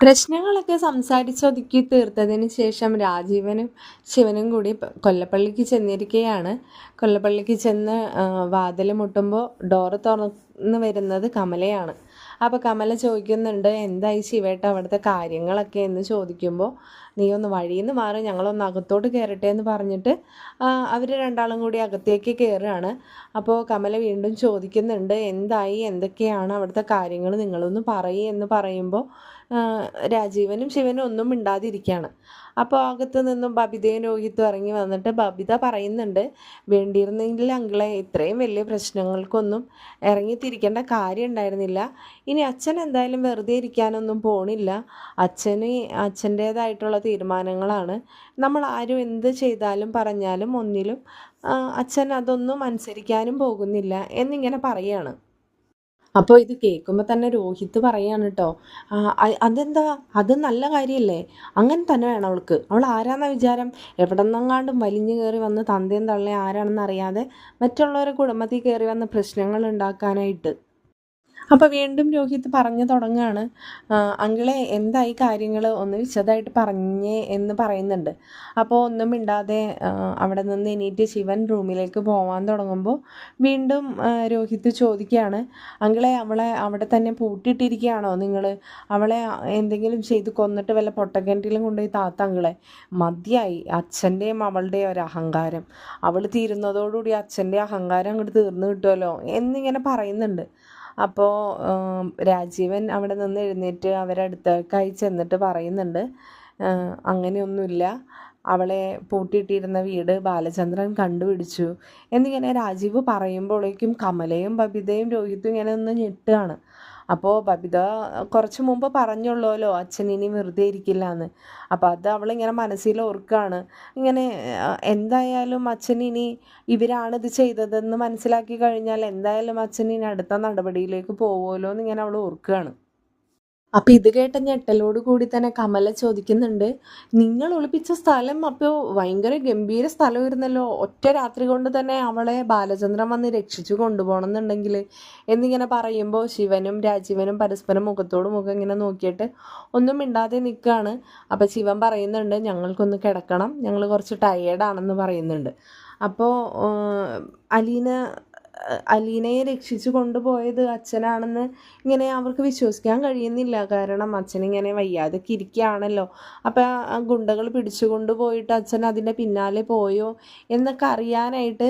പ്രശ്നങ്ങളൊക്കെ സംസാരിച്ചൊതുക്കി തീർത്തതിന് ശേഷം രാജീവനും ശിവനും കൂടി കൊല്ലപ്പള്ളിക്ക് ചെന്നിരിക്കുകയാണ് കൊല്ലപ്പള്ളിക്ക് ചെന്ന് വാതിൽ മുട്ടുമ്പോൾ ഡോറ് തുറന്ന് വരുന്നത് കമലയാണ്. അപ്പോൾ കമല ചോദിക്കുന്നുണ്ട് എന്തായി ശിവേട്ട അവിടുത്തെ കാര്യങ്ങളൊക്കെ? എന്ന് ചോദിക്കുമ്പോൾ നീ ഒന്ന് വഴിയിൽ നിന്ന് മാറി ഞങ്ങളൊന്ന് അകത്തോട്ട് കയറട്ടെ എന്ന് പറഞ്ഞിട്ട് അവർ രണ്ടാളും കൂടി അകത്തേക്ക് കയറുകയാണ് അപ്പോൾ കമല വീണ്ടും ചോദിക്കുന്നുണ്ട് എന്തായി? എന്തൊക്കെയാണ് അവിടുത്തെ കാര്യങ്ങൾ നിങ്ങളൊന്ന് പറയ് എന്ന് പറയുമ്പോൾ രാജീവനും ശിവനും ഒന്നും മിണ്ടാതിരിക്കുകയാണ്. അപ്പോൾ അകത്ത് നിന്നും ബബിതയും രോഹിത്തും ഇറങ്ങി വന്നിട്ട് ബബിത പറയുന്നുണ്ട് വേണ്ടിയിരുന്നെങ്കിൽ അങ്കിളെ ഇത്രയും വലിയ പ്രശ്നങ്ങൾക്കൊന്നും ഇറങ്ങിത്തിരിക്കേണ്ട കാര്യം ഉണ്ടായിരുന്നില്ല. ഇനി അച്ഛൻ എന്തായാലും വെറുതെ ഇരിക്കാനൊന്നും പോണില്ല. അച്ഛന് അച്ഛന്റേതായിട്ടുള്ള തീരുമാനങ്ങളാണ്. നമ്മൾ ആരും എന്ത് ചെയ്താലും പറഞ്ഞാലും ഒന്നിലും അച്ഛൻ അതൊന്നും അനുസരിക്കാനും പോകുന്നില്ല എന്നിങ്ങനെ പറയാണ് അപ്പോൾ ഇത് കേൾക്കുമ്പോൾ തന്നെ രോഹിത് പറയാണ് കേട്ടോ അതെന്താ? അത് നല്ല കാര്യമല്ലേ അങ്ങനെ തന്നെ വേണം അവൾക്ക്. അവൾ ആരാന്ന വിചാരം? എവിടെ നിന്നെങ്ങാണ്ടും വലിഞ്ഞു കയറി വന്ന് തന്തയും തള്ളയും ആരാണെന്ന് അറിയാതെ മറ്റുള്ളവരെ കുടുംബത്തിൽ കയറി വന്ന് പ്രശ്നങ്ങൾ ഉണ്ടാക്കാനായിട്ട്. അപ്പോൾ വീണ്ടും രോഹിത് പറഞ്ഞു തുടങ്ങുകയാണ് "ആ, അങ്കിളെ എന്തായി കാര്യങ്ങൾ ഒന്ന് വിശദമായിട്ട് പറഞ്ഞേ എന്ന് പറയുന്നുണ്ട്. അപ്പോൾ ഒന്നും മിണ്ടാതെ അവിടെ നിന്ന് എണീറ്റ് ശിവൻ റൂമിലേക്ക് പോകാൻ തുടങ്ങുമ്പോൾ വീണ്ടും രോഹിത് ചോദിക്കുകയാണ് അങ്കിളെ അവളെ അവിടെ തന്നെ പൂട്ടിയിട്ടിരിക്കുകയാണോ നിങ്ങൾ അവളെ എന്തെങ്കിലും ചെയ്ത് കൊന്നിട്ട് വല്ല പൊട്ടക്കിണറ്റിലും കൊണ്ടുപോയി താത്ത അങ്കിളെ. മതിയായി അച്ഛന്റെയും അവളുടെയും ഒരു അഹങ്കാരം. അവൾ തീരുന്നതോടുകൂടി അച്ഛന്റെ അഹങ്കാരം അങ്ങോട്ട് തീർന്നു കിട്ടുമല്ലോ എന്നിങ്ങനെ പറയുന്നുണ്ട്. അപ്പോൾ രാജീവൻ അവിടെ നിന്ന് എഴുന്നേറ്റ് അവരടുത്തേക്കായി ചെന്നിട്ട് പറയുന്നുണ്ട് അങ്ങനെയൊന്നുമില്ല. അവളെ പൂട്ടിയിട്ടിരുന്ന വീട് ബാലചന്ദ്രൻ കണ്ടുപിടിച്ചു. എന്നിങ്ങനെ രാജീവ് പറയുമ്പോഴേക്കും കമലയും ബബിതയും രോഹിത്തും ഇങ്ങനെ ഒന്ന് ഞെട്ടുകയാണ്. അപ്പോൾ ബബിത കുറച്ച് മുമ്പ് പറഞ്ഞുള്ളൂല്ലോ അച്ഛൻ ഇനി വെറുതെ ഇരിക്കില്ല എന്ന് അപ്പോൾ അത് അവളിങ്ങനെ മനസ്സിൽ ഓർക്കുകയാണ് ഇങ്ങനെ എന്തായാലും അച്ഛൻ ഇനി ഇവരാണ് ഇത് ചെയ്തതെന്ന് മനസ്സിലാക്കി കഴിഞ്ഞാൽ എന്തായാലും അച്ഛൻ ഇനി അടുത്ത നടപടിയിലേക്ക് പോവുമല്ലോ എന്ന് ഇങ്ങനെ അവൾ ഓർക്കുകയാണ് അപ്പം ഇത് കേട്ട ഞെട്ടലോട് കൂടി തന്നെ കമല ചോദിക്കുന്നുണ്ട് നിങ്ങൾ ഒളിപ്പിച്ച സ്ഥലം അപ്പോൾ ഭയങ്കര ഗംഭീര സ്ഥലമായിരുന്നല്ലോ. ഒറ്റ രാത്രി കൊണ്ട് തന്നെ അവളെ ബാലചന്ദ്രൻ വന്ന് രക്ഷിച്ചു കൊണ്ടുപോകണം എന്നുണ്ടെങ്കിൽ എന്നിങ്ങനെ പറയുമ്പോൾ ശിവനും രാജീവനും പരസ്പരം മുഖത്തോട് മുഖം ഇങ്ങനെ നോക്കിയിട്ട് ഒന്നും മിണ്ടാതെ നിൽക്കുകയാണ് അപ്പോൾ ശിവൻ പറയുന്നുണ്ട് ഞങ്ങൾക്കൊന്ന് കിടക്കണം. ഞങ്ങൾ കുറച്ച് ടയേർഡാണെന്ന് പറയുന്നുണ്ട്. അപ്പോൾ അലീന അലീനയെ രക്ഷിച്ചു കൊണ്ടുപോയത് അച്ഛനാണെന്ന് ഇങ്ങനെ അവർക്ക് വിശ്വസിക്കാൻ കഴിയുന്നില്ല. കാരണം അച്ഛനിങ്ങനെ വയ്യാതെ ഇരിക്കുകയാണല്ലോ. അപ്പോൾ ആ ഗുണ്ടകൾ പിടിച്ചു കൊണ്ടുപോയിട്ട് അച്ഛൻ അതിന്റെ പിന്നാലെ പോയോ എന്നൊക്കെ അറിയാനായിട്ട്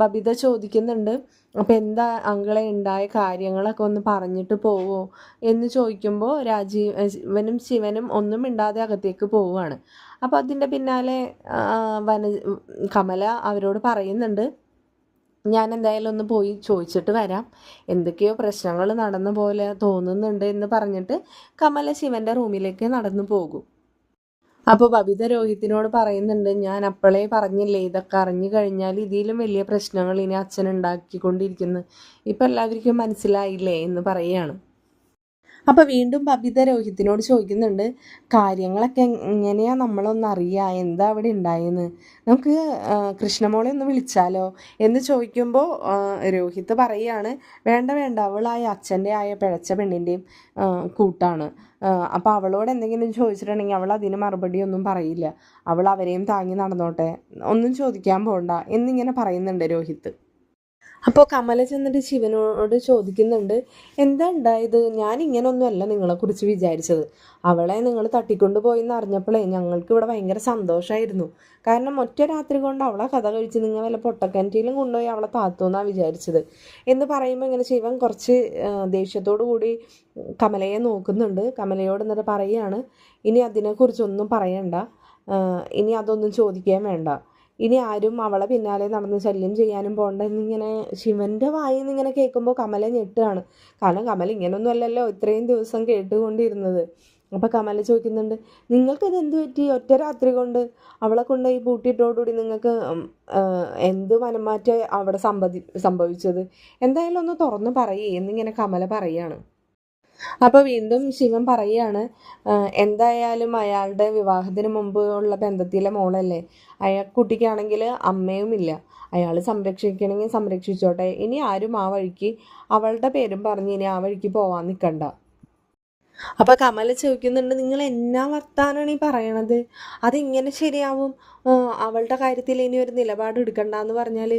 ബബിത ചോദിക്കുന്നുണ്ട്. അപ്പം എന്താ അങ്കളെ ഉണ്ടായ കാര്യങ്ങളൊക്കെ ഒന്ന് പറഞ്ഞിട്ട് പോവോ എന്ന് ചോദിക്കുമ്പോൾ രാജീവനും ശിവനും ഒന്നും ഇണ്ടാതെ അകത്തേക്ക് പോവുകയാണ്. അപ്പോൾ അതിന്റെ പിന്നാലെ വന കമല അവരോട് പറയുന്നുണ്ട്. ഞാൻ എന്തായാലും ഒന്ന് പോയി ചോദിച്ചിട്ട് വരാം. എന്തൊക്കെയോ പ്രശ്നങ്ങൾ നടന്ന പോലെ തോന്നുന്നുണ്ട് എന്ന് പറഞ്ഞിട്ട് കമല ശിവന്റെ റൂമിലേക്ക് നടന്നു പോകും. അപ്പോൾ ബബിത രോഹിത്തിനോട് പറയുന്നുണ്ട് ഞാൻ അപ്പോഴേ പറഞ്ഞില്ലേ ഇതൊക്കെ അറിഞ്ഞു കഴിഞ്ഞാൽ ഇതിലും വലിയ പ്രശ്നങ്ങൾ ഇനി അച്ഛൻ ഉണ്ടാക്കിക്കൊണ്ടിരിക്കുന്നു. ഇപ്പം എല്ലാവർക്കും മനസ്സിലായില്ലേ? എന്ന് പറയുകയാണ്. അപ്പോൾ വീണ്ടും ബബിത രോഹിത്തിനോട് ചോദിക്കുന്നുണ്ട് കാര്യങ്ങളൊക്കെ എങ്ങനെയാണ് നമ്മളൊന്ന് എന്താ അവിടെ ഉണ്ടായെന്ന്? നമുക്ക് കൃഷ്ണമോളെ ഒന്ന് വിളിച്ചാലോ? എന്ന് ചോദിക്കുമ്പോൾ രോഹിത്ത് പറയുകയാണ് വേണ്ട വേണ്ട അവളായ അച്ഛന്റെ ആയ പിഴച്ച പെണ്ണിന്റെയും കൂട്ടാണ്. അപ്പോൾ അവളോട് എന്തെങ്കിലും ചോദിച്ചിട്ടുണ്ടെങ്കിൽ അവൾ അതിന് മറുപടി ഒന്നും പറയില്ല. അവൾ അവരെയും താങ്ങി നടന്നോട്ടെ. ഒന്നും ചോദിക്കാൻ പോകണ്ട എന്നിങ്ങനെ പറയുന്നുണ്ട് രോഹിത്ത് അപ്പോൾ കമല ചെന്നിട്ട് ശിവനോട് ചോദിക്കുന്നുണ്ട് എന്താ ഉണ്ടായത് ഞാൻ ഇങ്ങനൊന്നുമല്ല നിങ്ങളെക്കുറിച്ച് വിചാരിച്ചത്. അവളെ നിങ്ങൾ തട്ടിക്കൊണ്ടുപോയി എന്ന് അറിഞ്ഞപ്പോഴേ ഞങ്ങൾക്ക് ഇവിടെ ഭയങ്കര സന്തോഷമായിരുന്നു കാരണം ഒറ്റ രാത്രി കൊണ്ട് അവളെ കഥ കഴിച്ച് നിങ്ങൾ വല്ല പൊട്ടക്കാന്റിയിലും കൊണ്ടുപോയി അവളെ താത്തു എന്നാണ് വിചാരിച്ചത്. എന്ന് പറയുമ്പോൾ ഇങ്ങനെ ശിവൻ കുറച്ച് ദേഷ്യത്തോടു കൂടി കമലയെ നോക്കുന്നുണ്ട്. കമലയോട് എന്നിട്ട് പറയുകയാണ് ഇനി അതിനെക്കുറിച്ചൊന്നും പറയണ്ട. ഇനി അതൊന്നും ചോദിക്കുകയും വേണ്ട. ഇനി ആരും അവളെ പിന്നാലെ നടന്ന് ശല്യം ചെയ്യാനും പോകണ്ട എന്നിങ്ങനെ ശിവന്റെ വായിൽ നിന്ന് ഇങ്ങനെ കേൾക്കുമ്പോൾ കമല ഞെട്ടുകയാണ് കാരണം കമൽ ഇങ്ങനൊന്നും അല്ലല്ലോ ഇത്രയും ദിവസം കേട്ടുകൊണ്ടിരുന്നത്. അപ്പോൾ കമല ചോദിക്കുന്നുണ്ട് നിങ്ങൾക്കത് എന്ത് പറ്റി? ഒറ്റ രാത്രി കൊണ്ട് അവളെ കൊണ്ട് ഈ പൂട്ടിയിട്ടോടുകൂടി നിങ്ങൾക്ക് എന്ത് മനംമാറ്റം അവിടെ സംഭവി സംഭവിച്ചത്? എന്തായാലും ഒന്ന് തുറന്ന് പറയേ എന്നിങ്ങനെ കമല പറയാണ്. അപ്പോൾ വീണ്ടും ശിവൻ പറയുകയാണ് എന്തായാലും അയാളുടെ വിവാഹത്തിന് മുമ്പ് ഉള്ള ബന്ധത്തിലെ മോളല്ലേ? അയാൾ കുട്ടിക്കാണെങ്കിൽ അമ്മയും ഇല്ല. അയാൾ സംരക്ഷിക്കണമെങ്കിൽ സംരക്ഷിച്ചോട്ടെ. ഇനി ആരും ആ വഴിക്ക് അവളുടെ പേരും പറഞ്ഞ് ഇനി ആ വഴിക്ക് പോവാൻ നിൽക്കണ്ട അപ്പോൾ കമല ചോദിക്കുന്നുണ്ട് നിങ്ങൾ എന്നാ വർത്താനാണ് ഈ പറയണത്? അതെങ്ങനെ ശരിയാവും? അവളുടെ കാര്യത്തിൽ ഇനി ഒരു നിലപാട് എടുക്കണ്ട എന്ന് പറഞ്ഞാൽ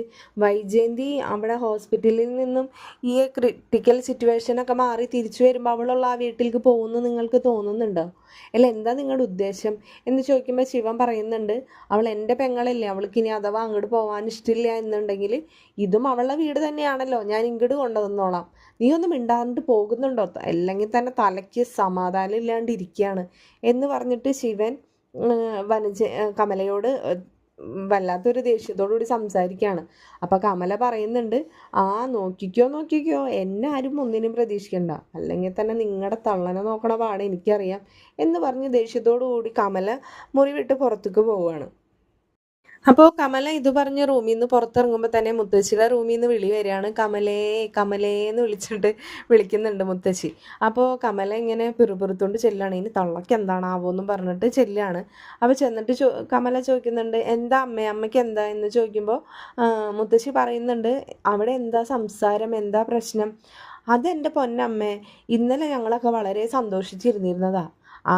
വൈജയന്തി അവിടെ ഹോസ്പിറ്റലിൽ നിന്നും ഈ ക്രിട്ടിക്കൽ സിറ്റുവേഷനൊക്കെ മാറി തിരിച്ചു വരുമ്പോൾ അവളുള്ള ആ വീട്ടിലേക്ക് പോകുന്നു നിങ്ങൾക്ക് തോന്നുന്നുണ്ടോ? അല്ല എന്താ നിങ്ങളുടെ ഉദ്ദേശം? എന്ന് ചോദിക്കുമ്പോൾ ശിവൻ പറയുന്നുണ്ട് അവൾ എന്റെ പെങ്ങളല്ലേ അവൾക്ക് ഇനി അഥവാ അങ്ങോട്ട് പോകാൻ ഇഷ്ടമില്ല എന്നുണ്ടെങ്കിൽ ഇതും അവളുടെ വീട് തന്നെയാണല്ലോ. ഞാൻ ഇങ്ങോട്ട് കൊണ്ടുവന്നോളാം. നീ ഒന്നും മിണ്ടാണ്ട് പോകുന്നുണ്ടോ? അല്ലെങ്കിൽ തന്നെ തലയ്ക്ക് സമാധാനം ഇല്ലാണ്ടിരിക്കുകയാണ് എന്ന് പറഞ്ഞിട്ട് ശിവൻ വനജ കമലയോട് വല്ലാത്തൊരു ദേഷ്യത്തോടുകൂടി സംസാരിക്കുകയാണ്. അപ്പം കമല പറയുന്നുണ്ട് ആ നോക്കിക്കോ നോക്കിക്കോ എന്നെ ആരും ഒന്നിനും പ്രതീക്ഷിക്കണ്ട. അല്ലെങ്കിൽ തന്നെ നിങ്ങളുടെ തള്ളനെ നോക്കണ പാടെ എനിക്കറിയാം എന്ന് പറഞ്ഞ് ദേഷ്യത്തോടു കൂടി കമല മുറി വിട്ട് പുറത്തേക്ക് പോവുകയാണ്. അപ്പോൾ കമല ഇത് പറഞ്ഞ് റൂമിൽ നിന്ന് പുറത്തിറങ്ങുമ്പോൾ തന്നെ മുത്തശ്ശിയുടെ റൂമിൽ നിന്ന് വിളി വരികയാണ്. കമലേ കമലേ എന്ന് വിളിച്ചിട്ട് വിളിക്കുന്നുണ്ട് മുത്തശ്ശി. അപ്പോൾ കമല ഇങ്ങനെ പിറുപിറുത്തോണ്ട് ചെല്ലാണ്. ഇനി തള്ളക്ക് എന്താണാവോ എന്നും പറഞ്ഞിട്ട് ചെല്ലാണ്. അപ്പോൾ ചെന്നിട്ട് ചോ കമല ചോദിക്കുന്നുണ്ട് എന്താ അമ്മ അമ്മയ്ക്ക് എന്താ? എന്ന് ചോദിക്കുമ്പോൾ മുത്തശ്ശി പറയുന്നുണ്ട് അവിടെ എന്താ സംസാരം? എന്താ പ്രശ്നം? അതെന്റെ പൊന്നമ്മേ ഇന്നലെ ഞങ്ങളൊക്കെ വളരെ സന്തോഷിച്ചിരുന്നിരുന്നതാ. ആ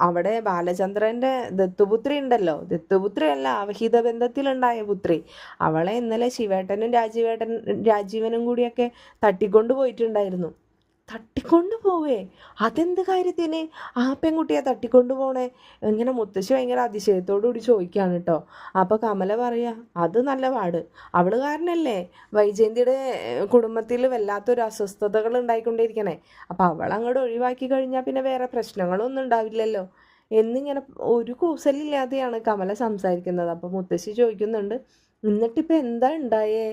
അവിടെ ബാലചന്ദ്രന്റെ ദത്തുപുത്രി ഉണ്ടല്ലോ. ദത്തുപുത്രി അല്ല അവഹിത ബന്ധത്തിലുണ്ടായ പുത്രി. അവളെ ഇന്നലെ ശിവേട്ടനും രാജീവേട്ടൻ രാജീവനും കൂടിയൊക്കെ തട്ടിക്കൊണ്ടു പോയിട്ടുണ്ടായിരുന്നു തട്ടിക്കൊണ്ട് പോവേ. അതെന്ത് കാര്യത്തിന്? ആ പെൺകുട്ടിയെ തട്ടിക്കൊണ്ട് പോണേ. ഇങ്ങനെ മുത്തശ്ശി ഭയങ്കര അതിശയത്തോടു കൂടി ചോദിക്കുകയാണ് കേട്ടോ. അപ്പോൾ കമല പറയാ അത് നല്ല പാട്. അവൾ കാരണല്ലേ വൈജയന്തിയുടെ കുടുംബത്തിൽ വല്ലാത്തൊരു അസ്വസ്ഥതകൾ ഉണ്ടായിക്കൊണ്ടിരിക്കണേ അപ്പം അവൾ അങ്ങോട്ട് ഒഴിവാക്കി കഴിഞ്ഞാൽ പിന്നെ വേറെ പ്രശ്നങ്ങളൊന്നും ഉണ്ടാവില്ലല്ലോ. എന്നിങ്ങനെ ഒരു കൂസലില്ലാതെയാണ് കമല സംസാരിക്കുന്നത്. അപ്പോൾ മുത്തശ്ശി ചോദിക്കുന്നുണ്ട് എന്നിട്ടിപ്പോൾ എന്താ ഉണ്ടായേ?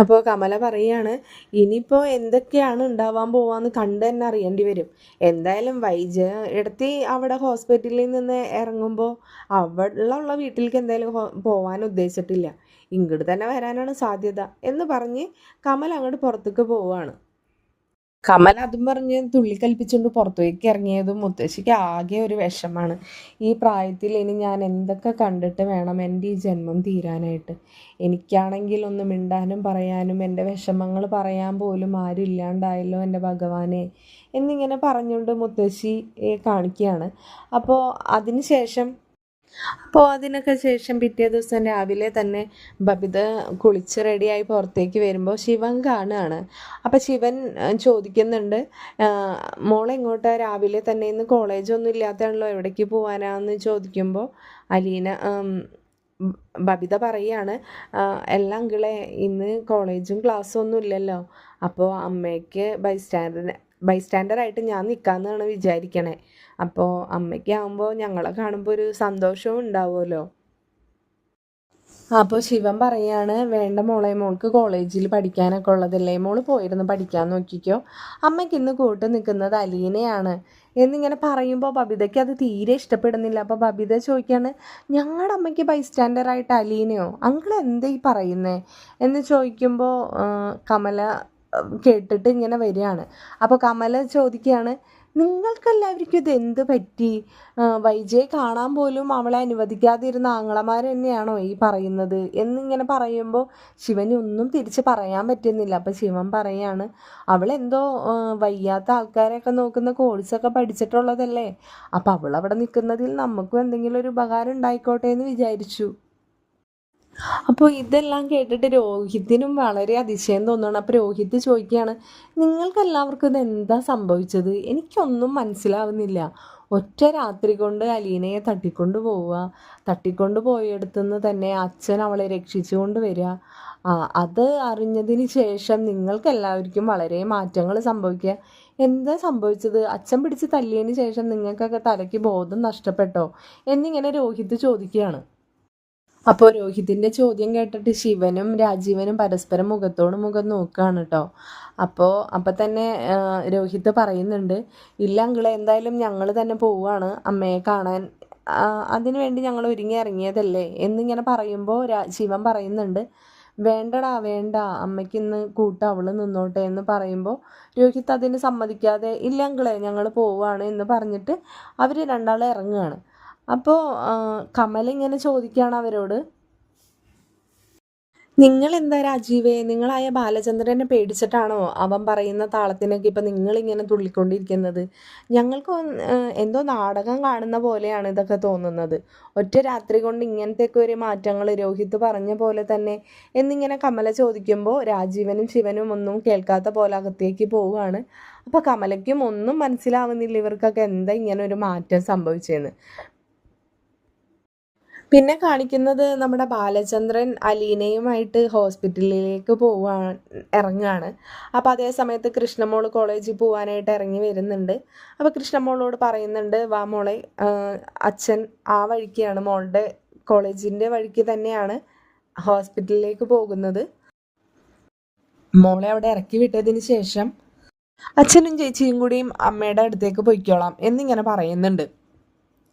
അപ്പോൾ കമല പറയുകയാണ് ഇനിയിപ്പോൾ എന്തൊക്കെയാണ് ഉണ്ടാവാൻ പോവാന്ന് കണ്ട് തന്നെ അറിയേണ്ടി വരും. എന്തായാലും വൈജ എടുത്തി അവിടെ ഹോസ്പിറ്റലിൽ നിന്ന് ഇറങ്ങുമ്പോൾ അവിടെയുള്ള വീട്ടിലേക്ക് എന്തായാലും പോവാൻ ഉദ്ദേശിച്ചിട്ടില്ല. ഇങ്ങോട്ട് തന്നെ വരാനാണ് സാധ്യത എന്ന് പറഞ്ഞ് കമൽ അങ്ങോട്ട് പുറത്തേക്ക് പോവുകയാണ് കമൽ അതും പറഞ്ഞ് തുള്ളിക്കൽപ്പിച്ചുകൊണ്ട് പുറത്തേക്ക് ഇറങ്ങിയതും മുത്തശ്ശിക്ക് ആകെ ഒരു വിഷമാണ്. ഈ പ്രായത്തിൽ ഇനി ഞാൻ എന്തൊക്കെ കണ്ടിട്ട് വേണം എന്റെ ഈ ജന്മം തീരാനായിട്ട്? എനിക്കാണെങ്കിൽ ഒന്ന് മിണ്ടാനും പറയാനും എന്റെ വിഷമങ്ങൾ പറയാൻ പോലും ആരും ഇല്ലാണ്ടായല്ലോ എന്റെ ഭഗവാനെ എന്നിങ്ങനെ പറഞ്ഞുകൊണ്ട് മുത്തശ്ശി കാണിക്കുകയാണ്. അപ്പോൾ അതിന് ശേഷം അപ്പോൾ അതിനൊക്കെ ശേഷം പിറ്റേ ദിവസം രാവിലെ തന്നെ ബബിത കുളിച്ച് റെഡിയായി പുറത്തേക്ക് വരുമ്പോൾ ശിവൻ കാണുകയാണ്. അപ്പോൾ ശിവൻ ചോദിക്കുന്നുണ്ട് മോളെങ്ങോട്ടാ രാവിലെ തന്നെ ഇന്ന് കോളേജൊന്നും ഇല്ലാത്തതാണല്ലോ എവിടേക്ക് പോകാനാന്ന് ചോദിക്കുമ്പോൾ അലീന ബബിത പറയാണ് എല്ലാ അങ്കിളെ ഇന്ന് കോളേജും ക്ലാസ്സും ഒന്നും ഇല്ലല്ലോ. അപ്പോൾ അമ്മയ്ക്ക് ബൈസ്റ്റാൻഡർ ബൈസ്റ്റാൻഡറായിട്ട് ഞാൻ നിൽക്കാമെന്നാണ് വിചാരിക്കണേ. അപ്പോൾ അമ്മയ്ക്കാവുമ്പോൾ ഞങ്ങളെ കാണുമ്പോൾ ഒരു സന്തോഷവും ഉണ്ടാവുമല്ലോ. അപ്പോൾ ശിവൻ പറയാണ് വേണ്ട മോളെ മോൾക്ക് കോളേജിൽ പഠിക്കാനൊക്കെ ഉള്ളതല്ലേ? മോൾ പോയിരുന്നു പഠിക്കാൻ നോക്കിക്കോ. അമ്മയ്ക്ക് ഇന്ന് കൂട്ട് നിൽക്കുന്നത് അലീനയാണ്. എന്നിങ്ങനെ പറയുമ്പോൾ ബബിതയ്ക്ക് അത് തീരെ ഇഷ്ടപ്പെടുന്നില്ല. അപ്പോൾ ബബിത ചോദിക്കുകയാണ് ഞങ്ങളുടെ അമ്മയ്ക്ക് ബൈസ്റ്റാൻഡറായിട്ട് അലീനയോ? അങ്കിൾ എന്താ ഈ പറയുന്നേ? എന്ന് ചോദിക്കുമ്പോൾ കമല കേട്ടിട്ട് ഇങ്ങനെ വരികയാണ്. അപ്പോൾ കമല ചോദിക്കുകയാണ് നിങ്ങൾക്കെല്ലാവർക്കും ഇത് എന്ത് പറ്റി? വൈജയെ കാണാൻ പോലും അവളെ അനുവദിക്കാതിരുന്ന ആങ്ങളമാർ തന്നെയാണോ ഈ പറയുന്നത്? എന്നിങ്ങനെ പറയുമ്പോൾ ശിവന് ഒന്നും തിരിച്ച് പറയാൻ പറ്റുന്നില്ല. അപ്പം ശിവൻ പറയാണ് അവളെന്തോ വയ്യാത്ത ആൾക്കാരെയൊക്കെ നോക്കുന്ന കോഴ്സൊക്കെ പഠിച്ചിട്ടുള്ളതല്ലേ? അപ്പോൾ അവൾ അവിടെ നിൽക്കുന്നതിൽ നമുക്കും എന്തെങ്കിലും ഒരു ഉപകാരം ഉണ്ടായിക്കോട്ടെ എന്ന് വിചാരിച്ചു. അപ്പോൾ ഇതെല്ലാം കേട്ടിട്ട് രോഹിത്തിനും വളരെ അതിശയം തോന്നുകയാണ് അപ്പോൾ രോഹിത് ചോദിക്കുകയാണ് നിങ്ങൾക്ക് എല്ലാവർക്കും ഇത് എന്താ സംഭവിച്ചത്? എനിക്കൊന്നും മനസ്സിലാവുന്നില്ല. ഒറ്റ രാത്രി കൊണ്ട് അലീനയെ തട്ടിക്കൊണ്ട് പോവുക. തട്ടിക്കൊണ്ട് പോയെടുത്തുനിന്ന് തന്നെ അച്ഛൻ അവളെ രക്ഷിച്ചുകൊണ്ട് വരിക. അത് അറിഞ്ഞതിന് ശേഷം നിങ്ങൾക്ക് എല്ലാവർക്കും വളരെ മാറ്റങ്ങൾ സംഭവിക്കുക. എന്താ സംഭവിച്ചത്? അച്ഛൻ പിടിച്ച് തല്ലിയതിന് ശേഷം നിങ്ങൾക്കൊക്കെ തലയ്ക്ക് ബോധം നഷ്ടപ്പെട്ടോ? എന്നിങ്ങനെ രോഹിത് ചോദിക്കുകയാണ്. അപ്പോൾ രോഹിതിന്റെ ചോദ്യം കേട്ടിട്ട് ശിവനും രാജീവനും പരസ്പരം മുഖത്തോട് മുഖം നോക്കുകയാണ് കേട്ടോ അപ്പോൾ അപ്പം തന്നെ രോഹിത് പറയുന്നുണ്ട് ഇല്ല അങ്കിളെ എന്തായാലും ഞങ്ങൾ തന്നെ പോവുകയാണ് അമ്മയെ കാണാൻ അതിനുവേണ്ടി അതിനു വേണ്ടി ഞങ്ങൾ ഒരുങ്ങി ഇറങ്ങിയതല്ലേ? എന്നിങ്ങനെ പറയുമ്പോൾ ശിവൻ പറയുന്നുണ്ട് വേണ്ടടാ വേണ്ട. അമ്മയ്ക്ക് ഇന്ന് കൂട്ട അവൾ നിന്നോട്ടെ എന്ന് പറയുമ്പോൾ രോഹിത് അതിന് സമ്മതിക്കാതെ ഇല്ല ഞങ്ങൾ പോവുകയാണ് എന്ന് പറഞ്ഞിട്ട് അവർ രണ്ടാളും ഇറങ്ങുകയാണ്. അപ്പോൾ കമൽ ഇങ്ങനെ ചോദിക്കുകയാണ് അവരോട്. നിങ്ങൾ എന്താ രാജീവേ? നിങ്ങളായ ബാലചന്ദ്രനെ പേടിച്ചിട്ടാണോ അവൻ പറയുന്ന താളത്തിനൊക്കെ ഇപ്പം നിങ്ങളിങ്ങനെ തുള്ളിക്കൊണ്ടിരിക്കുന്നത്? ഞങ്ങൾക്ക് എന്തോ നാടകം കാണുന്ന പോലെയാണ് ഇതൊക്കെ തോന്നുന്നത്. ഒറ്റ രാത്രി കൊണ്ട് ഇങ്ങനത്തെയൊക്കെ ഒരു മാറ്റങ്ങൾ രോഹിത് പറഞ്ഞ പോലെ തന്നെ. എന്നിങ്ങനെ കമല ചോദിക്കുമ്പോൾ രാജീവനും ശിവനും ഒന്നും കേൾക്കാത്ത പോലെ അകത്തേക്ക് പോവുകയാണ്. അപ്പോൾ കമലയ്ക്കും ഒന്നും മനസ്സിലാവുന്നില്ല ഇവർക്കൊക്കെ എന്താ ഇങ്ങനെ ഒരു മാറ്റം സംഭവിച്ചതെന്ന് പിന്നെ കാണിക്കുന്നത് നമ്മുടെ ബാലചന്ദ്രൻ അലീനയുമായിട്ട് ഹോസ്പിറ്റലിലേക്ക് പോവാൻ ഇറങ്ങുകയാണ് അപ്പോൾ അതേ സമയത്ത് കൃഷ്ണമോൾ കോളേജിൽ പോകാനായിട്ട് ഇറങ്ങി വരുന്നുണ്ട്. അപ്പോൾ കൃഷ്ണമോളോട് പറയുന്നുണ്ട് വാ മോളെ അച്ഛൻ ആ വഴിക്കാണ് മോളുടെ കോളേജിന്റെ വഴിക്ക് തന്നെയാണ് ഹോസ്പിറ്റലിലേക്ക് പോകുന്നത്. മോളെ അവിടെ ഇറക്കി വിട്ടതിന് ശേഷം അച്ഛനും ചേച്ചിയും കൂടിയും അമ്മയുടെ അടുത്തേക്ക് പൊയ്ക്കോളാം എന്നിങ്ങനെ പറയുന്നുണ്ട്.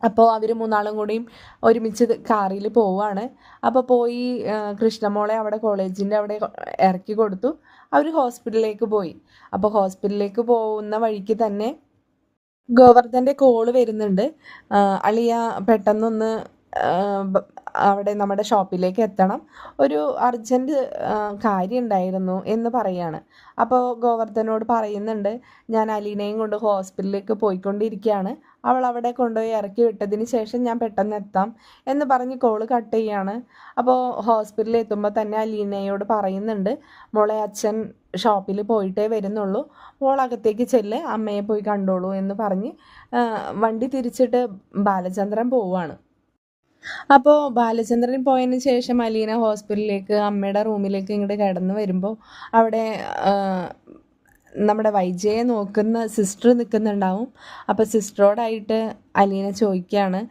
അപ്പോൾ അവർ മൂന്നാളും കൂടിയും ഒരുമിച്ച് കാറിൽ പോവുകയാണ് അപ്പോൾ പോയി കൃഷ്ണമോളെ അവിടെ കോളേജിന്റെ അവിടെ ഇറക്കി കൊടുത്തു. അവർ ഹോസ്പിറ്റലിലേക്ക് പോയി. അപ്പോൾ ഹോസ്പിറ്റലിലേക്ക് പോകുന്ന വഴിക്ക് തന്നെ ഗോവർദ്ധന്റെ കോൾ വരുന്നുണ്ട്. അളിയ പെട്ടെന്നൊന്ന് അവിടെ നമ്മുടെ ഷോപ്പിലേക്ക് എത്തണം. ഒരു അർജന്റ് കാര്യം ഉണ്ടായിരുന്നു എന്ന് പറയാണ്. അപ്പോൾ ഗോവർദ്ധനോട് പറയുന്നുണ്ട് ഞാൻ അലീനയും കൊണ്ട് ഹോസ്പിറ്റലിലേക്ക് പോയിക്കൊണ്ടിരിക്കുകയാണ്. അവൾ അവിടെ കൊണ്ടുപോയി ഇറക്കി വിട്ടതിന് ശേഷം ഞാൻ പെട്ടെന്ന് എത്താം എന്ന് പറഞ്ഞ് കോൾ കട്ട് ചെയ്യാണ്. അപ്പോൾ ഹോസ്പിറ്റലിൽ എത്തുമ്പോൾ തന്നെ അലീനയോട് പറയുന്നുണ്ട് മോളെ അച്ഛൻ ഷോപ്പിൽ പോയിട്ടേ വരുന്നുള്ളൂ. മോൾ അകത്തേക്ക് ചെല്ല് അമ്മയെ പോയി കണ്ടോളൂ എന്ന് പറഞ്ഞ് വണ്ടി തിരിച്ചിട്ട് ബാലചന്ദ്രൻ പോവുകയാണ് അപ്പോൾ ബാലചന്ദ്രൻ പോയതിന് ശേഷം അലീന ഹോസ്പിറ്റലിലേക്ക് അമ്മയുടെ റൂമിലേക്ക് ഇങ്ങോട്ട് കിടന്ന് വരുമ്പോൾ അവിടെ നമ്മുടെ വൈജയെ നോക്കുന്ന സിസ്റ്റർ നിൽക്കുന്നുണ്ടാവും. അപ്പോൾ സിസ്റ്ററോടായിട്ട് അലീന ചോദിക്കുകയാണ്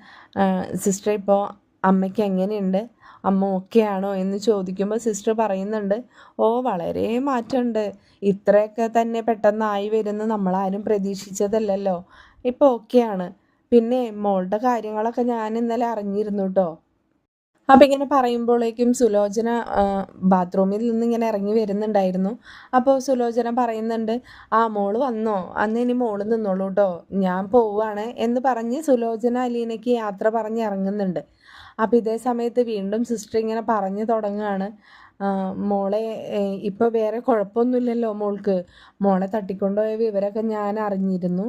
സിസ്റ്റർ ഇപ്പോൾ അമ്മയ്ക്ക് എങ്ങനെയുണ്ട്? അമ്മ ഓക്കെ ആണോ എന്ന് ചോദിക്കുമ്പോൾ സിസ്റ്റർ പറയുന്നുണ്ട് ഓ വളരെ മാറ്റമുണ്ട്. ഇത്രയൊക്കെ തന്നെ പെട്ടെന്നായി വരുന്ന നമ്മളാരും പ്രതീക്ഷിച്ചതല്ലല്ലോ. ഇപ്പോൾ ഓക്കെയാണ്. പിന്നെ മോളുടെ കാര്യങ്ങളൊക്കെ ഞാൻ ഇന്നലെ അറിഞ്ഞിരുന്നു കേട്ടോ അപ്പം ഇങ്ങനെ പറയുമ്പോഴേക്കും സുലോചന ബാത്റൂമിൽ നിന്ന് ഇങ്ങനെ ഇറങ്ങി വരുന്നുണ്ടായിരുന്നു. അപ്പോൾ സുലോചന പറയുന്നുണ്ട് ആ മോൾ വന്നോ. അന്ന് ഇനി മോൾ നിന്നോളൂ കേട്ടോ ഞാൻ പോവുകയാണ് എന്ന് പറഞ്ഞ് സുലോചന അലീനയ്ക്ക് യാത്ര പറഞ്ഞ് ഇറങ്ങുന്നുണ്ട്. അപ്പോൾ ഇതേ സമയത്ത് വീണ്ടും സിസ്റ്റർ ഇങ്ങനെ പറഞ്ഞു തുടങ്ങുകയാണ് മോളെ ഇപ്പോൾ വേറെ കുഴപ്പമൊന്നുമില്ലല്ലോ മോൾക്ക്. മോളെ തട്ടിക്കൊണ്ടുപോയ വിവരമൊക്കെ ഞാൻ അറിഞ്ഞിരുന്നു.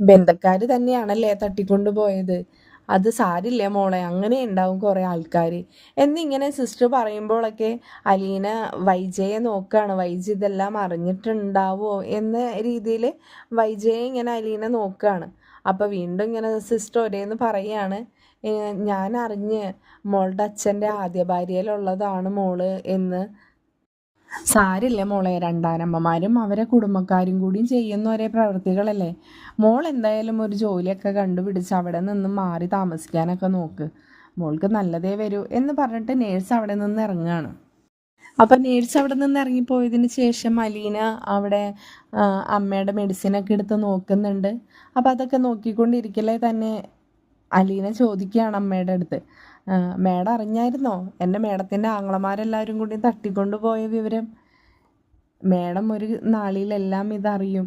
ബന്ധക്കാർ തന്നെയാണല്ലേ തട്ടിക്കൊണ്ടുപോയത്. അത് സാരില്ല മോളെ? അങ്ങനെ ഉണ്ടാവും കുറേ ആൾക്കാർ എന്നിങ്ങനെ സിസ്റ്റർ പറയുമ്പോഴൊക്കെ അലീന വൈജയെ നോക്കുകയാണ് വൈജ ഇതെല്ലാം അറിഞ്ഞിട്ടുണ്ടാവോ എന്ന രീതിയിൽ വൈജയെ ഇങ്ങനെ അലീന നോക്കുകയാണ് അപ്പോൾ വീണ്ടും ഇങ്ങനെ സിസ്റ്റർ ഒരേന്ന് പറയുകയാണ് "ഏ, ഞാൻ അറിഞ്ഞ് മോളുടെ അച്ഛന്റെ ആദ്യ ഭാര്യയിലുള്ളതാണ് മോൾ എന്ന്. സാരില്ല മോളെ? രണ്ടാനമ്മമാരും അവരെ കുടുംബക്കാരും കൂടിയും ചെയ്യുന്ന ഒരേ പ്രവൃത്തികളല്ലേ? മോൾ എന്തായാലും ഒരു ജോലിയൊക്കെ കണ്ടുപിടിച്ച് അവിടെ നിന്ന് മാറി താമസിക്കാനൊക്കെ നോക്ക്. മോൾക്ക് നല്ലതേ വരൂ എന്ന് പറഞ്ഞിട്ട് നേഴ്സ് അവിടെ നിന്ന് ഇറങ്ങുകയാണ്. അപ്പം നേഴ്സ് അവിടെ നിന്ന് ഇറങ്ങിപ്പോയതിന് ശേഷം അലീന അവിടെ അമ്മയുടെ മെഡിസിനൊക്കെ എടുത്ത് നോക്കുന്നുണ്ട്. അപ്പം അതൊക്കെ നോക്കിക്കൊണ്ടിരിക്കലേ തന്നെ അലീന ചോദിക്കുകയാണ് അമ്മയുടെ അടുത്ത്. മേഡം അറിഞ്ഞായിരുന്നോ? എന്റെ മേഡത്തിന്റെ ആങ്ങളമാരെല്ലാവരും കൂടി തട്ടിക്കൊണ്ടു പോയ വിവരം. മേഡം ഒരു നാളിലെല്ലാം ഇതറിയും.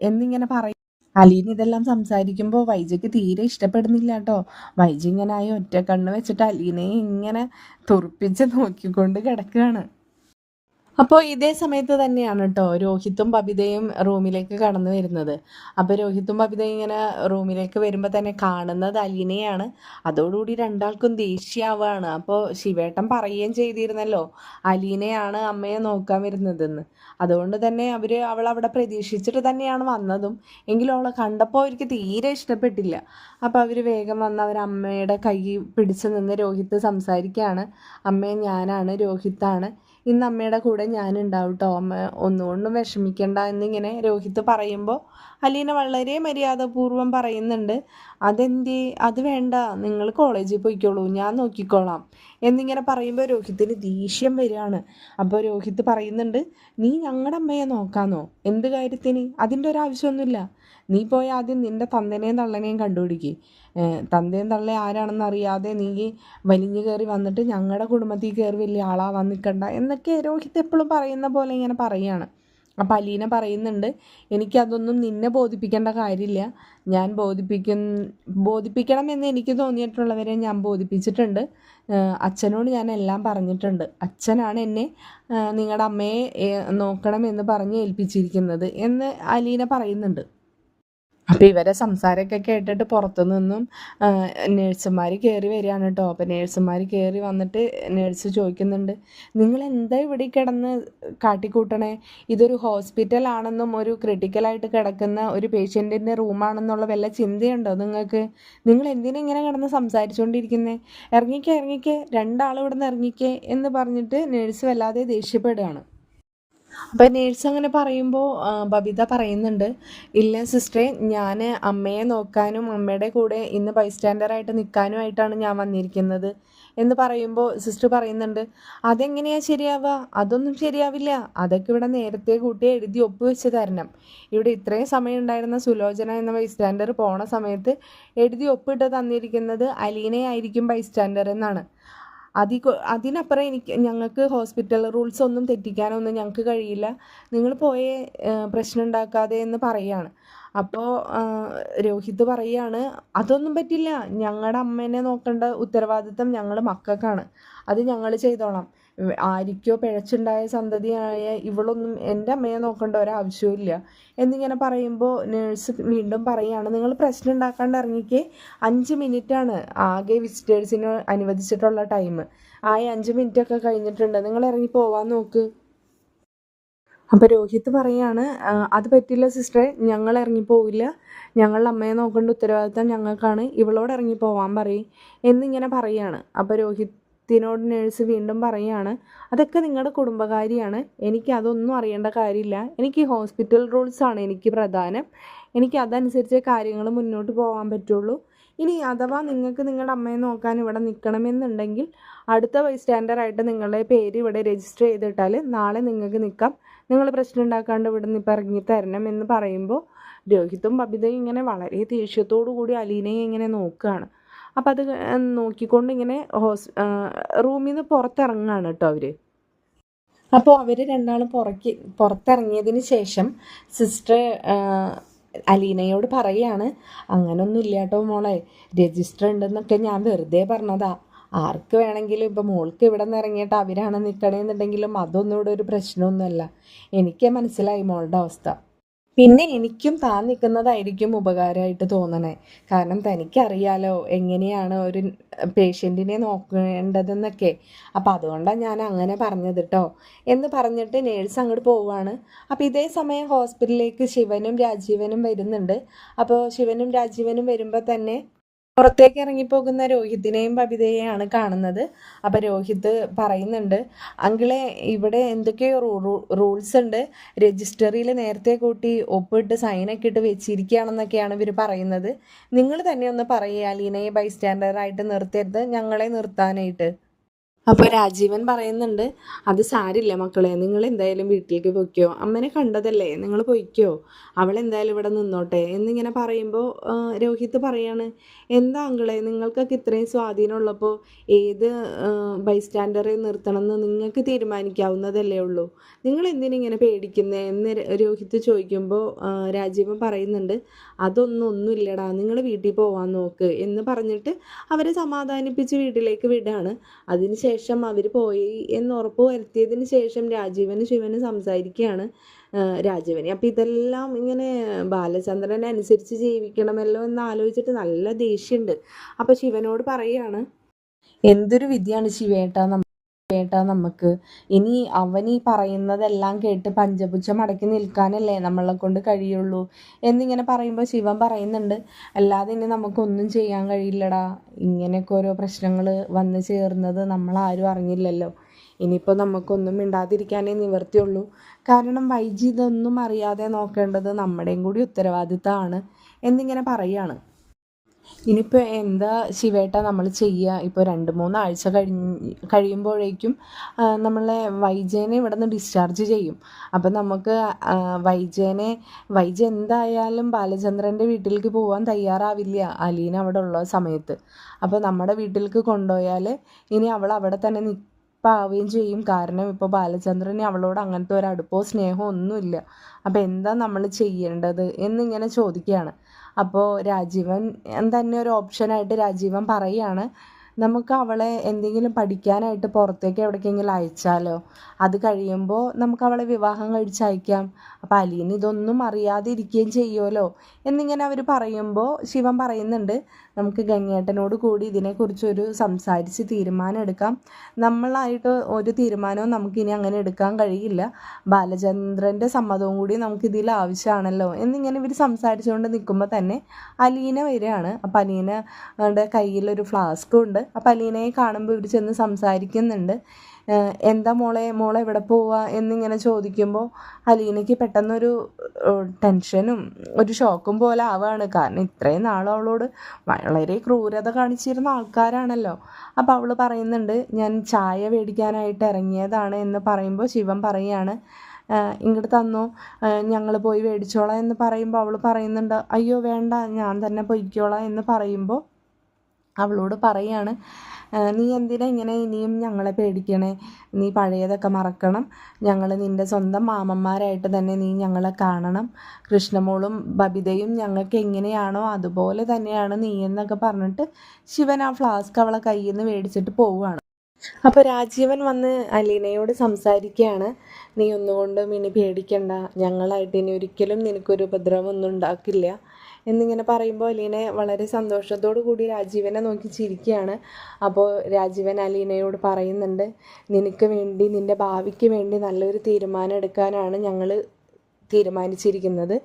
എന്നിങ്ങനെ പറയും. അലീൻ ഇതെല്ലാം സംസാരിക്കുമ്പോൾ വൈജയ്ക്ക് തീരെ ഇഷ്ടപ്പെടുന്നില്ല കേട്ടോ. വൈജ ഇങ്ങനെ ആയി ഒറ്റ കണ്ണ് വെച്ചിട്ട് അലീനെ ഇങ്ങനെ തുറപ്പിച്ച് നോക്കിക്കൊണ്ട് കിടക്കുകയാണ് അപ്പോൾ ഇതേ സമയത്ത് തന്നെയാണ് കേട്ടോ രോഹിത്തും ബബിതയും റൂമിലേക്ക് കടന്നു വരുന്നത്. അപ്പോൾ രോഹിത്തും ബബിതയും ഇങ്ങനെ റൂമിലേക്ക് വരുമ്പോൾ തന്നെ കാണുന്നത് അലീനയാണ്. അതോടുകൂടി രണ്ടാൾക്കും ദേഷ്യമാവുകയാണ് അപ്പോൾ ശിവേട്ടൻ പറയുകയും ചെയ്തിരുന്നല്ലോ അലീനയാണ് അമ്മയെ നോക്കാൻ വരുന്നതെന്ന്. അതുകൊണ്ട് തന്നെ അവർ അവൾ അവിടെ പ്രതീക്ഷിച്ചിട്ട് തന്നെയാണ് വന്നതും. എങ്കിലും അവളെ കണ്ടപ്പോൾ അവർക്ക് തീരെ ഇഷ്ടപ്പെട്ടില്ല. അപ്പോൾ അവർ വേഗം വന്ന് അവർ അമ്മയുടെ കൈ പിടിച്ചു നിന്ന് രോഹിത്ത് സംസാരിക്കുകയാണ്. അമ്മയെ ഞാനാണ് രോഹിത്താണ്. ഇന്ന് അമ്മയുടെ കൂടെ ഞാനുണ്ടാവും കേട്ടോ അമ്മ ഒന്നുകൊണ്ടും വിഷമിക്കണ്ട എന്നിങ്ങനെ രോഹിത്ത് പറയുമ്പോൾ അലീന വളരെ മര്യാദപൂർവം പറയുന്നുണ്ട്. അതെന്തി? അത് വേണ്ട. നിങ്ങൾ കോളേജിൽ പോയിക്കോളൂ. ഞാൻ നോക്കിക്കോളാം. എന്നിങ്ങനെ പറയുമ്പോൾ രോഹിത്തിന് ദേഷ്യം വരികയാണ്. അപ്പോൾ രോഹിത്ത് പറയുന്നുണ്ട് നീ ഞങ്ങളുടെ അമ്മയെ നോക്കാന്നോ? എന്ത് കാര്യത്തിന്? അതിന്റെ ഒരു ആവശ്യമൊന്നുമില്ല നീ പോയി ആദ്യം നിന്റെ തന്തനെയും തള്ളനെയും കണ്ടുപിടിക്ക്. തന്തയും തള്ള ആരാണെന്ന് അറിയാതെ നീ വലിഞ്ഞു കയറി വന്നിട്ട് ഞങ്ങളുടെ കുടുംബത്തിൽ കയറി വലിയ ആളാ നിൽക്കണ്ട എന്നൊക്കെ രോഹിത് എപ്പോഴും പറയുന്ന പോലെ ഇങ്ങനെ പറയുകയാണ് അപ്പം അലീന പറയുന്നുണ്ട് എനിക്കതൊന്നും നിന്നെ ബോധിപ്പിക്കേണ്ട കാര്യമില്ല. ഞാൻ ബോധിപ്പിക്കുന്ന ബോധിപ്പിക്കണം എന്ന് എനിക്ക് തോന്നിയിട്ടുള്ളവരെ ഞാൻ ബോധിപ്പിച്ചിട്ടുണ്ട്. അച്ഛനോട് ഞാൻ എല്ലാം പറഞ്ഞിട്ടുണ്ട്. അച്ഛനാണ് എന്നെ നിങ്ങളുടെ അമ്മയെ നോക്കണം എന്ന് പറഞ്ഞ് ഏൽപ്പിച്ചിരിക്കുന്നത് എന്ന് അലീന പറയുന്നുണ്ട്. അപ്പോൾ ഇവരെ സംസാരമൊക്കെ കേട്ടിട്ട് പുറത്തു നിന്നും നേഴ്സുമാർ കയറി വരികയാണ് കേട്ടോ. അപ്പോൾ നേഴ്സുമാർ കയറി വന്നിട്ട് നേഴ്സ് ചോദിക്കുന്നുണ്ട് നിങ്ങൾ എന്താ ഇവിടെ കിടന്ന് കാട്ടിക്കൂട്ടണേ? ഇതൊരു ഹോസ്പിറ്റൽ ആണെന്നും ഒരു ക്രിട്ടിക്കലായിട്ട് കിടക്കുന്ന ഒരു പേഷ്യന്റിന്റെ റൂമാണെന്നുള്ള വല്ല ചിന്തയുണ്ടോ നിങ്ങൾക്ക്? നിങ്ങൾ എന്തിനാ ഇങ്ങനെ കിടന്ന് സംസാരിച്ചുകൊണ്ടിരിക്കുന്നത് ഇറങ്ങിക്കേ ഇറങ്ങിക്കേ രണ്ടാൾ ഇവിടെ നിന്ന് ഇറങ്ങിക്കേ എന്ന് പറഞ്ഞിട്ട് നേഴ്സ് വല്ലാതെ ദേഷ്യപ്പെടുകയാണ്. അപ്പം നേഴ്സ് അങ്ങനെ പറയുമ്പോൾ ബബിത പറയുന്നുണ്ട് ഇല്ല സിസ്റ്ററെ ഞാൻ അമ്മയെ നോക്കാനും അമ്മയുടെ കൂടെ ഇന്ന് ബൈസ്റ്റാൻഡറായിട്ട് നിൽക്കാനുമായിട്ടാണ് ഞാൻ വന്നിരിക്കുന്നത് എന്ന് പറയുമ്പോൾ സിസ്റ്റർ പറയുന്നുണ്ട് അതെങ്ങനെയാ ശരിയാവുക അതൊന്നും ശരിയാവില്ല. അതൊക്കെ ഇവിടെ നേരത്തെ കൂട്ടി എഴുതി ഒപ്പുവെച്ച് തരണം. ഇവിടെ ഇത്രയും സമയം ഉണ്ടായിരുന്ന സുലോചന എന്ന ബൈസ്റ്റാൻഡർ പോണ സമയത്ത് എഴുതി ഒപ്പിട്ട് തന്നിരിക്കുന്നത് അലീനയായിരിക്കും ബൈസ്റ്റാൻഡർ എന്നാണ്. അതി അതിനപ്പുറം എനിക്ക് ഞങ്ങൾക്ക് ഹോസ്പിറ്റൽ റൂൾസ് ഒന്നും തെറ്റിക്കാനൊന്നും ഞങ്ങൾക്ക് കഴിയില്ല. നിങ്ങൾ പോയേ പ്രശ്നം ഉണ്ടാക്കാതെ എന്ന് പറയാണ്. അപ്പോൾ രോഹിത് പറയാണ് അതൊന്നും പറ്റില്ല. ഞങ്ങളുടെ അമ്മേനെ നോക്കേണ്ട ഉത്തരവാദിത്തം ഞങ്ങൾ മക്കൾക്കാണ്. അത് ഞങ്ങൾ ചെയ്തോളാം. ആരിക്കോ പിഴച്ചുണ്ടായ സന്തതിയായ ഇവളൊന്നും എന്റെ അമ്മയെ നോക്കേണ്ട ഒരാവശ്യവും എന്നിങ്ങനെ പറയുമ്പോൾ നേഴ്സ് വീണ്ടും പറയുകയാണ് നിങ്ങൾ പ്രശ്നം ഉണ്ടാക്കാണ്ട് ഇറങ്ങിക്കേ. അഞ്ച് മിനിറ്റാണ് ആകെ വിസിറ്റേഴ്സിന് അനുവദിച്ചിട്ടുള്ള ടൈം ആ അഞ്ച് മിനിറ്റ് ഒക്കെ കഴിഞ്ഞിട്ടുണ്ട്. നിങ്ങൾ ഇറങ്ങി പോവാൻ നോക്ക്. അപ്പോൾ രോഹിത് പറയാണ് അത് പറ്റില്ല സിസ്റ്ററെ ഞങ്ങൾ ഇറങ്ങി പോവില്ല. ഞങ്ങളുടെ അമ്മയെ നോക്കേണ്ട ഉത്തരവാദിത്തം ഞങ്ങൾക്കാണ്. ഇവളോട് ഇറങ്ങി പോവാൻ പറയും. എന്നിങ്ങനെ പറയാണ്. അപ്പോൾ രോഹിത് ത്തിനോട് നേഴ്സ് വീണ്ടും പറയുകയാണ് അതൊക്കെ നിങ്ങളുടെ കുടുംബകാരിയാണ്. എനിക്ക് അതൊന്നും അറിയേണ്ട കാര്യമില്ല. എനിക്ക് ഹോസ്പിറ്റൽ റൂൾസാണ് എനിക്ക് പ്രധാനം. എനിക്ക് അതനുസരിച്ച് കാര്യങ്ങൾ മുന്നോട്ട് പോകാൻ പറ്റുള്ളൂ. ഇനി അഥവാ നിങ്ങൾക്ക് നിങ്ങളുടെ അമ്മയെ നോക്കാൻ ഇവിടെ നിൽക്കണമെന്നുണ്ടെങ്കിൽ അടുത്ത ബൈസ്റ്റാൻഡറായിട്ട് നിങ്ങളുടെ പേര് ഇവിടെ രജിസ്റ്റർ ചെയ്തിട്ടാൽ നാളെ നിങ്ങൾക്ക് നിൽക്കാം നിങ്ങൾ പ്രശ്നം ഉണ്ടാക്കാണ്ട് ഇവിടെ നിന്ന് ഇപ്പം ഇറങ്ങി തരണം എന്ന് പറയുമ്പോൾ രോഹിത്തും ബബിതയും ഇങ്ങനെ വളരെ ദേഷ്യത്തോടു കൂടി അലീനയെ ഇങ്ങനെ നോക്കുകയാണ് അപ്പം അത് നോക്കിക്കൊണ്ട് ഇങ്ങനെ ഹോസ് റൂമിൽ നിന്ന് പുറത്തിറങ്ങുകയാണ് കേട്ടോ അവർ അപ്പോൾ അവർ രണ്ടാളും പുറക്ക് പുറത്തിറങ്ങിയതിന് ശേഷം സിസ്റ്റർ അലീനയോട് പറയാണ് അങ്ങനൊന്നും ഇല്ല കേട്ടോ മോളെ രജിസ്റ്റർ ഉണ്ടെന്നൊക്കെ ഞാൻ വെറുതെ പറഞ്ഞതാ. ആർക്ക് വേണമെങ്കിലും ഇപ്പം മോൾക്ക് ഇവിടെ നിന്ന് ഇറങ്ങിയിട്ട് അവരാണ് നിൽക്കണേന്നുണ്ടെങ്കിലും അതൊന്നും ഇവിടെ ഒരു പ്രശ്നമൊന്നുമല്ല. എനിക്കേ മനസ്സിലായി മോളുടെ അവസ്ഥ. പിന്നെ എനിക്കും താൻ നിൽക്കുന്നതായിരിക്കും ഉപകാരമായിട്ട് തോന്നണേ. കാരണം തനിക്കറിയാലോ എങ്ങനെയാണ് ഒരു പേഷ്യന്റിനെ നോക്കേണ്ടതെന്നൊക്കെ. അപ്പോൾ അതുകൊണ്ടാണ് ഞാൻ അങ്ങനെ പറഞ്ഞത് കേട്ടോ എന്ന് പറഞ്ഞിട്ട് നേഴ്സ് അങ്ങോട്ട് പോവുകയാണ് അപ്പോൾ ഇതേ സമയം ഹോസ്പിറ്റലിലേക്ക് ശിവനും രാജീവനും വരുന്നുണ്ട്. അപ്പോൾ ശിവനും രാജീവനും വരുമ്പോൾ തന്നെ പുറത്തേക്ക് ഇറങ്ങിപ്പോകുന്ന രോഹിത്തിനെയും ബബിതയെയാണ് കാണുന്നത്. അപ്പം രോഹിത് പറയുന്നുണ്ട് അങ്കിളെ ഇവിടെ എന്തൊക്കെയോ റൂൾസ് ഉണ്ട്. രജിസ്റ്ററിയിൽ നേരത്തെ കൂട്ടി ഒപ്പിട്ട് സൈനൊക്കെ ഇട്ട് വെച്ചിരിക്കുകയാണെന്നൊക്കെയാണ് ഇവർ പറയുന്നത്. നിങ്ങൾ തന്നെ ഒന്ന് പറയുക അലീനയെ ബൈസ്റ്റാൻഡറായിട്ട് നിർത്തരുത്. ഞങ്ങളെ നിർത്താനായിട്ട്. അപ്പോൾ രാജീവൻ പറയുന്നുണ്ട് അത് സാരില്ല മക്കളെ നിങ്ങൾ എന്തായാലും വീട്ടിലേക്ക് പൊയ്ക്കോ. അമ്മനെ കണ്ടതല്ലേ നിങ്ങൾ പൊയ്ക്കോ. അവൾ എന്തായാലും ഇവിടെ നിന്നോട്ടെ. എന്നിങ്ങനെ പറയുമ്പോൾ രോഹിത് പറയാണ് എന്താ അങ്കിളെ നിങ്ങൾക്കൊക്കെ ഇത്രയും സ്വാധീനമുള്ളപ്പോൾ ഏത് ബൈസ്റ്റാൻഡറെ നിർത്തണമെന്ന് നിങ്ങൾക്ക് തീരുമാനിക്കാവുന്നതല്ലേ ഉള്ളൂ. നിങ്ങൾ എന്തിനിങ്ങനെ പേടിക്കുന്നത് എന്ന് രോഹിത് ചോദിക്കുമ്പോൾ രാജീവൻ പറയുന്നുണ്ട് അതൊന്നും ഒന്നുമില്ലടാ നിങ്ങൾ വീട്ടിൽ പോവാൻ നോക്ക്. എന്ന് പറഞ്ഞിട്ട് അവരെ സമാധാനിപ്പിച്ച് വീട്ടിലേക്ക് വിടാണ്. അതിനുശേഷം ശേഷം അവർ പോയി എന്ന് ഉറപ്പ് വരുത്തിയതിന് ശേഷം രാജീവന് ശിവന് സംസാരിക്കുകയാണ് രാജീവനെ. അപ്പം ഇതെല്ലാം ഇങ്ങനെ ബാലചന്ദ്രനെ അനുസരിച്ച് ജീവിക്കണമല്ലോ എന്ന് ആലോചിച്ചിട്ട് നല്ല ദേഷ്യമുണ്ട്. അപ്പോൾ ശിവനോട് പറയുകയാണ് എന്തൊരു വിധിയാണ് ശിവേട്ട കേട്ടാ നമുക്ക്. ഇനി അവൻ ഈ പറയുന്നതെല്ലാം കേട്ട് പഞ്ചപുച്ഛം മടക്കി നിൽക്കാനല്ലേ നമ്മളെ കൊണ്ട് കഴിയുള്ളൂ എന്നിങ്ങനെ പറയുമ്പോൾ ശിവൻ പറയുന്നുണ്ട് അല്ലാതെ ഇനി നമുക്കൊന്നും ചെയ്യാൻ കഴിയില്ലടാ. ഇങ്ങനെയൊക്കെ ഓരോ പ്രശ്നങ്ങൾ വന്നു ചേർന്നത് നമ്മളാരും അറിഞ്ഞില്ലല്ലോ. ഇനിയിപ്പോൾ നമുക്കൊന്നും മിണ്ടാതിരിക്കാനേ നിവർത്തിയുള്ളൂ. കാരണം വൈജി ഇതൊന്നും അറിയാതെ നോക്കേണ്ടത് നമ്മുടെയും കൂടി ഉത്തരവാദിത്തമാണ് എന്നിങ്ങനെ പറയുകയാണ് ഇനിയിപ്പോൾ എന്താ ശിവേട്ട നമ്മൾ ചെയ്യുക ഇപ്പോൾ രണ്ട് മൂന്നാഴ്ച കഴിഞ്ഞ് കഴിയുമ്പോഴേക്കും നമ്മളെ വൈജയനെ ഇവിടെ നിന്ന് ഡിസ്ചാർജ് ചെയ്യും. അപ്പം നമുക്ക് വൈജയനെ വൈജ എന്തായാലും ബാലചന്ദ്രന്റെ വീട്ടിലേക്ക് പോകാൻ തയ്യാറാവില്ല. അലീന അവിടെ ഉള്ള സമയത്ത്. അപ്പോൾ നമ്മുടെ വീട്ടിലേക്ക് കൊണ്ടുപോയാൽ ഇനി അവൾ അവിടെ തന്നെ വെറുപ്പാവുകയും ചെയ്യും. കാരണം ഇപ്പോൾ ബാലചന്ദ്രന് അവളോട് അങ്ങനത്തെ ഒരു അടുപ്പോ സ്നേഹമോ ഒന്നുമില്ല. അപ്പോൾ എന്താ നമ്മൾ ചെയ്യേണ്ടത് എന്നിങ്ങനെ ചോദിക്കുകയാണ്. അപ്പോൾ രാജീവൻ തന്നെ ഒരു ഓപ്ഷനായിട്ട് രാജീവൻ പറയുകയാണ് നമുക്ക് അവളെ എന്തെങ്കിലും പഠിക്കാനായിട്ട് പുറത്തേക്ക് എവിടേക്കെങ്കിലും അയച്ചാലോ? അത് കഴിയുമ്പോൾ നമുക്ക് അവളെ വിവാഹം കഴിച്ച് അയക്കാം. അപ്പോൾ അലീന ഇതൊന്നും അറിയാതെ ഇരിക്കുകയും ചെയ്യുമല്ലോ എന്നിങ്ങനെ അവർ പറയുമ്പോൾ ശിവൻ പറയുന്നുണ്ട് നമുക്ക് ഗംഗേട്ടനോട് കൂടി ഇതിനെക്കുറിച്ചൊരു സംസാരിച്ച് തീരുമാനം എടുക്കാം. നമ്മളായിട്ട് ഒരു തീരുമാനവും നമുക്കിനി അങ്ങനെ എടുക്കാൻ കഴിയില്ല. ബാലചന്ദ്രന്റെ സമ്മതവും കൂടി നമുക്കിതിൽ ആവശ്യമാണല്ലോ. എന്നിങ്ങനെ ഇവർ സംസാരിച്ചുകൊണ്ട് നിൽക്കുമ്പോൾ തന്നെ അലീന വരികയാണ്. അപ്പോൾ അലീനയുടെ കയ്യിലൊരു ഫ്ലാസ്കും ഉണ്ട് അപ്പോൾ അലീനയെ കാണുമ്പോൾ ഇവർ ചെന്ന് സംസാരിക്കുന്നുണ്ട്. എന്താ മോളെ മോളെ എവിടെ പോവുക എന്നിങ്ങനെ ചോദിക്കുമ്പോൾ അലീനയ്ക്ക് പെട്ടെന്നൊരു ടെൻഷനും ഒരു ഷോക്കും പോലെ ആവുകയാണ് കാരണം ഇത്രയും നാളും അവളോട് വളരെ ക്രൂരത കാണിച്ചിരുന്ന ആൾക്കാരാണല്ലോ. അപ്പോൾ അവൾ പറയുന്നുണ്ട് ഞാൻ ചായ മേടിക്കാനായിട്ട് ഇറങ്ങിയതാണ് എന്ന് പറയുമ്പോൾ ശിവൻ പറയുകയാണ് ഇങ്ങോട്ട് തന്നു. ഞങ്ങൾ പോയി മേടിച്ചോളാം എന്ന് പറയുമ്പോൾ അവൾ പറയുന്നുണ്ട് അയ്യോ വേണ്ട ഞാൻ തന്നെ പൊയ്ക്കോളാം എന്ന് പറയുമ്പോൾ അവളോട് പറയാണ് നീ എന്തിനാ ഇങ്ങനെ ഇനിയും ഞങ്ങളെ പേടിക്കണേ? നീ പഴയതൊക്കെ മറക്കണം. ഞങ്ങൾ നിന്റെ സ്വന്തം മാമന്മാരായിട്ട് തന്നെ നീ ഞങ്ങളെ കാണണം. കൃഷ്ണമോളും ബബിതയും ഞങ്ങൾക്ക് എങ്ങനെയാണോ അതുപോലെ തന്നെയാണ് നീ എന്നൊക്കെ പറഞ്ഞിട്ട് ശിവൻ ആ ഫ്ലാസ്ക് അവളെ കയ്യിൽ നിന്ന് മേടിച്ചിട്ട് പോവുകയാണ്. അപ്പോൾ രാജീവൻ വന്ന് അലീനയോട് സംസാരിക്കുകയാണ് നീ ഒന്നുകൊണ്ടും ഇനി പേടിക്കണ്ട. ഞങ്ങളായിട്ട് ഇനി ഒരിക്കലും നിനക്കൊരു ഉപദ്രവം ഒന്നും ഉണ്ടാക്കില്ല. എന്നിങ്ങനെ പറയുമ്പോൾ അലീനെ വളരെ സന്തോഷത്തോടു കൂടി രാജീവനെ നോക്കി ചിരിക്കുകയാണ്. അപ്പോൾ രാജീവൻ അലീനയോട് പറയുന്നുണ്ട് നിനക്ക് വേണ്ടി നിന്റെ ഭാവിക്ക് വേണ്ടി നല്ലൊരു തീരുമാനം എടുക്കാനാണ് ഞങ്ങൾ തീരുമാനിച്ചിരിക്കുന്നത്.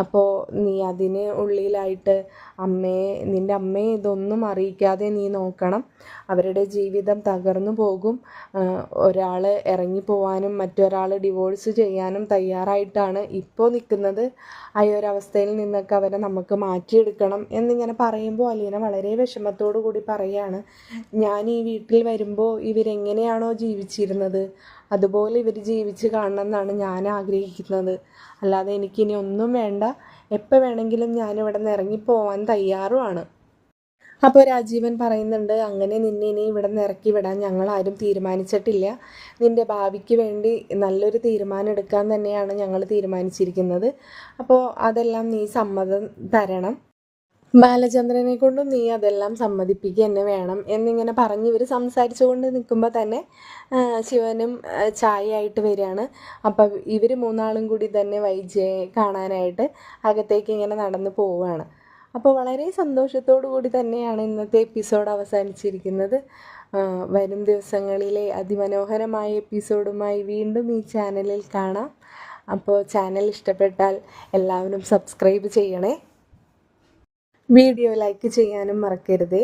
അപ്പോൾ നീ അതിന് ഉള്ളിലായിട്ട് അമ്മയെ നിന്റെ അമ്മയെ ഇതൊന്നും അറിയിക്കാതെ നീ നോക്കണം. അവരുടെ ജീവിതം തകർന്നു പോകും. ഒരാൾ ഇറങ്ങിപ്പോവാനും മറ്റൊരാൾ ഡിവോഴ്സ് ചെയ്യാനും തയ്യാറായിട്ടാണ് ഇപ്പോൾ നിൽക്കുന്നത് ആ ഒരു അവസ്ഥയിൽ നിന്നൊക്കെ അവരെ നമുക്ക് മാറ്റിയെടുക്കണം എന്നിങ്ങനെ പറയുമ്പോൾ അലീന വളരെ വിഷമത്തോടു കൂടി പറയാണ് ഞാൻ ഈ വീട്ടിൽ വരുമ്പോൾ ഇവരെങ്ങനെയാണോ ജീവിച്ചിരുന്നത്? അതുപോലെ ഇവർ ജീവിച്ച് കാണണം എന്നാണ് ഞാൻ ആഗ്രഹിക്കുന്നത്. അല്ലാതെ എനിക്കിനി ഒന്നും വേണ്ട. എപ്പോൾ വേണമെങ്കിലും ഞാനിവിടെ നിന്ന് ഇറങ്ങിപ്പോവാൻ തയ്യാറുമാണ്. അപ്പോൾ രാജീവൻ പറയുന്നുണ്ട് അങ്ങനെ നിന്നെ ഇനി ഇവിടെ നിന്ന് ഇറക്കി വിടാൻ ഞങ്ങളാരും തീരുമാനിച്ചിട്ടില്ല. നിന്റെ ഭാവിക്ക് വേണ്ടി നല്ലൊരു തീരുമാനം എടുക്കാൻ തന്നെയാണ് ഞങ്ങൾ തീരുമാനിച്ചിരിക്കുന്നത്. അപ്പോൾ അതെല്ലാം നീ സമ്മതം തരണം. ബാലചന്ദ്രനെ കൊണ്ടും നീ അതെല്ലാം സമ്മതിപ്പിക്കുക തന്നെ വേണം എന്നിങ്ങനെ പറഞ്ഞ് ഇവർ സംസാരിച്ചുകൊണ്ട് നിൽക്കുമ്പോൾ തന്നെ ശിവനും ചായയായിട്ട് വരികയാണ്. അപ്പം ഇവർ മൂന്നാളും കൂടി തന്നെ വൈജയെ കാണാനായിട്ട് അകത്തേക്ക് ഇങ്ങനെ നടന്നു പോവുകയാണ്. അപ്പോൾ വളരെ സന്തോഷത്തോടു കൂടി തന്നെയാണ് ഇന്നത്തെ എപ്പിസോഡ് അവസാനിച്ചിരിക്കുന്നത്. വരും ദിവസങ്ങളിലെ അതിമനോഹരമായ എപ്പിസോഡുമായി വീണ്ടും ഈ ചാനലിൽ കാണാം. അപ്പോൾ ചാനൽ ഇഷ്ടപ്പെട്ടാൽ എല്ലാവരും സബ്സ്ക്രൈബ് ചെയ്യണേ. വീഡിയോ ലൈക്ക് ചെയ്യാനും മറക്കരുതേ.